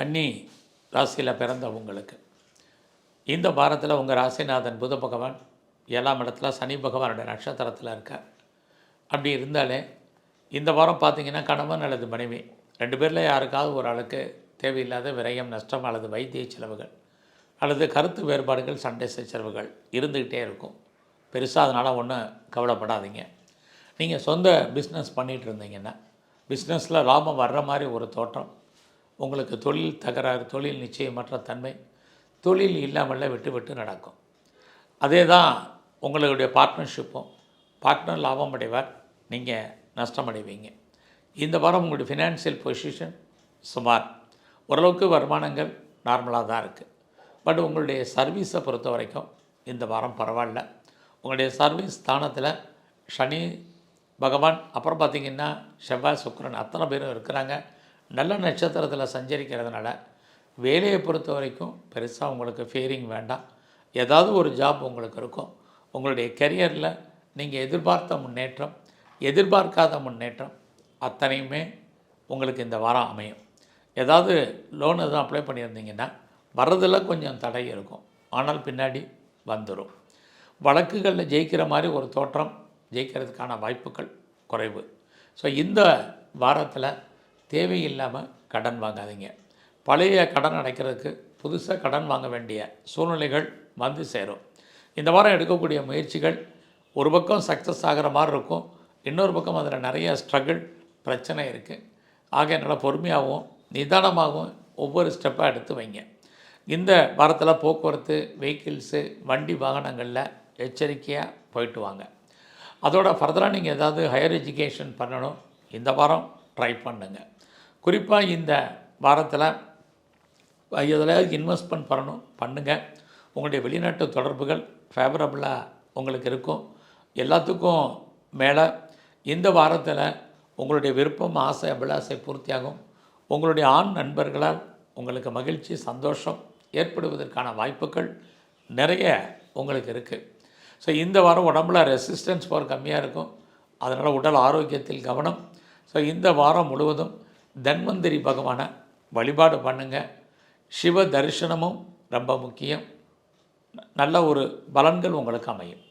கன்னி ராசியில் பிறந்த உங்களுக்கு. இந்த வாரத்தில் உங்கள் ராசிநாதன் புத பகவான் ஏழாம் இடத்துல சனி பகவானுடைய நட்சத்திரத்தில் இருக்கார். அப்படி இருந்தாலே இந்த வாரம் பார்த்தீங்கன்னா கணவன் அல்லது மனைவி ரெண்டு பேரில் யாருக்காவது ஒரு ஆளுக்கு தேவையில்லாத விரயம் நஷ்டம் அல்லது வைத்திய செலவுகள் அல்லது கருத்து வேறுபாடுகள் சண்டை சச்சரவுகள் இருந்துக்கிட்டே இருக்கும். பெருசாக அதனால் ஒன்றும் கவலைப்படாதீங்க. நீங்கள் சொந்த பிஸ்னஸ் பண்ணிகிட்டு இருந்தீங்கன்னா பிஸ்னஸில் லாபம் வர்ற மாதிரி ஒரு தோற்றம் உங்களுக்கு தொழில் தகராறு தொழில் நிச்சயமற்ற தன்மை தொழில் இல்லாமல் விட்டு விட்டு நடக்கும். அதே தான் உங்களுடைய பார்ட்னர்ஷிப்பும் பார்ட்னர் லாபம் அடைவார் நீங்கள் நஷ்டமடைவீங்க இந்த வாரம் உங்களுடைய ஃபினான்ஷியல் பொசிஷன் சுமார் ஓரளவுக்கு வருமானங்கள் நார்மலாக தான் இருக்குது பட் உங்களுடைய சர்வீஸை பொறுத்த வரைக்கும் இந்த வாரம் பரவாயில்ல. உங்களுடைய சர்வீஸ் ஸ்தானத்தில் சனி பகவான் அப்புறம் பார்த்திங்கன்னா செவ்வாய் சுக்கிரன் அத்தனை பேரும் இருக்கிறாங்க. நல்ல நட்சத்திரத்தில் சஞ்சரிக்கிறதுனால வேலையை பொறுத்த வரைக்கும் பெருசாக உங்களுக்கு ஃபேரிங் வேண்டாம். ஏதாவது ஒரு ஜாப் உங்களுக்கு இருக்கும். உங்களுடைய கெரியரில் நீங்கள் எதிர்பார்த்த முன்னேற்றம் எதிர்பார்க்காத முன்னேற்றம் அத்தனையுமே உங்களுக்கு இந்த வாரம் அமையும். ஏதாவது லோன் எதுவும் அப்ளை பண்ணியிருந்தீங்கன்னா வர்றதில் கொஞ்சம் தடை இருக்கும். ஆனால் பின்னாடி வந்துடும் வழக்குகளில் ஜெயிக்கிற மாதிரி ஒரு தோற்றம் ஜெயிக்கிறதுக்கான வாய்ப்புகள் குறைவு. ஸோ இந்த வாரத்தில் தேவையில்லாமல் கடன் வாங்காதீங்க. பழைய கடன் அடைக்கிறதுக்கு புதுசாக கடன் வாங்க வேண்டிய சூழ்நிலைகள் வந்து சேரும். இந்த வாரம் எடுக்கக்கூடிய முயற்சிகள் ஒரு பக்கம் சக்ஸஸ் ஆகிற மாதிரி இருக்கும். இன்னொரு பக்கம் அதில் நிறைய ஸ்ட்ரகிள் பிரச்சனை இருக்குது ஆக நல்லா பொறுமையாகவும் நிதானமாகவும் ஒவ்வொரு ஸ்டெப்பாக எடுத்து வைங்க. இந்த வாரத்தில் போக்குவரத்து வெஹிக்கிள்ஸு வண்டி வாகனங்களில் எச்சரிக்கையாக போயிட்டு வாங்க. அதோட ஃபர்தராக நீங்கள் ஏதாவது ஹையர் எஜுகேஷன் பண்ணணும். இந்த வாரம் ட்ரை பண்ணுங்கள் குறிப்பாக இந்த வாரத்தில் எதுலையாவது இன்வெஸ்ட்மெண்ட் பண்ணணும் பண்ணுங்கள் உங்களுடைய வெளிநாட்டு தொடர்புகள் ஃபேவரபுளாக உங்களுக்கு இருக்கும். எல்லாத்துக்கும் மேலே இந்த வாரத்தில் உங்களுடைய விருப்பம் ஆசை அபிலாசை பூர்த்தியாகும். உங்களுடைய ஆண் நண்பர்களால் உங்களுக்கு மகிழ்ச்சி சந்தோஷம் ஏற்படுவதற்கான வாய்ப்புகள் நிறைய உங்களுக்கு இருக்குது ஸோ இந்த வாரம் உடம்புல ரெசிஸ்டன்ஸ் பவர் கம்மியாக இருக்கும். அதனால் உடல் ஆரோக்கியத்தில் கவனம். ஸோ இந்த வாரம் முழுவதும் தன்வந்திரி பகவானை வழிபாடு பண்ணுங்கள் சிவ தரிசனமும் ரொம்ப முக்கியம். நல்ல ஒரு பலன்கள் உங்களுக்கு அமையும்.